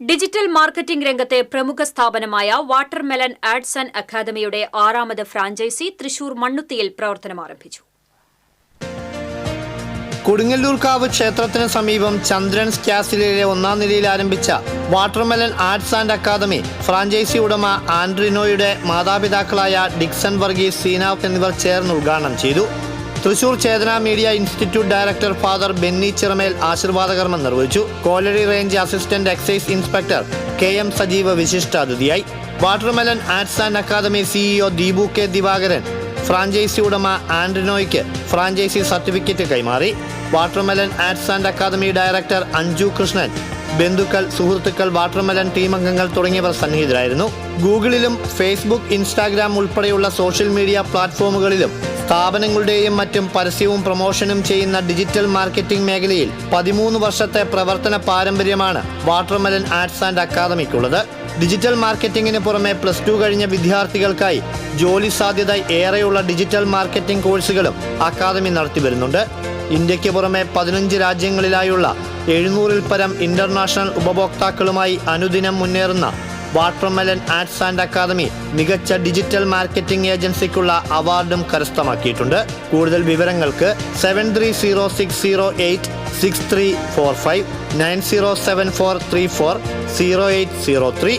Digital marketing രംഗത്തെ പ്രമുഖ സ്ഥാപനമായ വാട്ടർമെലൻ ആഡ്സ് ആൻഡ് അക്കാദമിയുടെ ആറാമത് ഫ്രാഞ്ചൈസി തൃശൂർ മണ്ണുത്തിയിൽ പ്രവർത്തനം ആരംഭിച്ചു. കൊടുങ്ങല്ലൂർക്കാവ് ക്ഷേത്രത്തിന് സമീപം ചന്ദ്രൻസ് കാസിലെ ഒന്നാം നിലയിൽ ആരംഭിച്ച watermelon arts and academy franchise ഉടമ ആൻഡ്രിനോയുടെ മാതാപിതാക്കളായ ഡിക്സൺ വർഗീസ് സീനാഫ് എന്നിവർ ചേർന്ന് ഉദ്ഘാടനം ചെയ്തു. Thrissur Chetana media institute director father Benny Chiramel ആശീർവാദകർമ്മം നിർവഹിച്ചു. Koladi range assistant excise inspector K M Sajeeva വിശിഷ്ടാതിഥിയായി. Watermelon arts and academy CEO Deepu K Divakaran. Franchise ഉടമ ആൻഡ്രിനോയ്ക്ക് ഫ്രാഞ്ചൈസി സർട്ടിഫിക്കറ്റ് കൈമാറി. Watermelon arts and academy director Anju Krishnan. ബന്ധുക്കൾ സുഹൃത്തുക്കൾ watermelon team അംഗങ്ങൾ തുടങ്ങിയവർ സന്നിഹിതരായിരുന്നു. ഗൂഗിളിലും ഫേസ്ബുക്ക് ഇൻസ്റ്റാഗ്രാം ഉൾപ്പെടെയുള്ള സോഷ്യൽ മീഡിയ പ്ലാറ്റ്ഫോമുകളിലും സ്ഥാപനങ്ങളുടെയും മറ്റും പരസ്യവും പ്രൊമോഷനും ചെയ്യുന്ന ഡിജിറ്റൽ മാർക്കറ്റിംഗ് മേഖലയിൽ പതിമൂന്ന് വർഷത്തെ പ്രവർത്തന പാരമ്പര്യമാണ് വാട്ടർമെലൻ ആർട്സ് ആൻഡ് അക്കാദമിക്കുള്ളത്. ഡിജിറ്റൽ മാർക്കറ്റിംഗിന് പുറമെ പ്ലസ് ടു കഴിഞ്ഞ വിദ്യാർത്ഥികൾക്കായി ജോലി സാധ്യത ഏറെയുള്ള ഡിജിറ്റൽ മാർക്കറ്റിംഗ് കോഴ്സുകളും അക്കാദമി നടത്തി വരുന്നുണ്ട് ഇന്ത്യയ്ക്ക് പുറമെ പതിനഞ്ച് രാജ്യങ്ങളിലായുള്ള എഴുന്നൂറിൽ പരം ഇന്റർനാഷണൽ ഉപഭോക്താക്കളുമായി അനുദിനം മുന്നേറുന്ന വാട്ടർമെലൻ ആർട്സ് ആൻഡ് അക്കാദമി മികച്ച ഡിജിറ്റൽ മാർക്കറ്റിംഗ് ഏജൻസിക്കുള്ള അവാർഡും കരസ്ഥമാക്കിയിട്ടുണ്ട്. കൂടുതൽ വിവരങ്ങൾക്ക് seven three zero six zero eight six three four five nine zero seven four three four zero eight zero three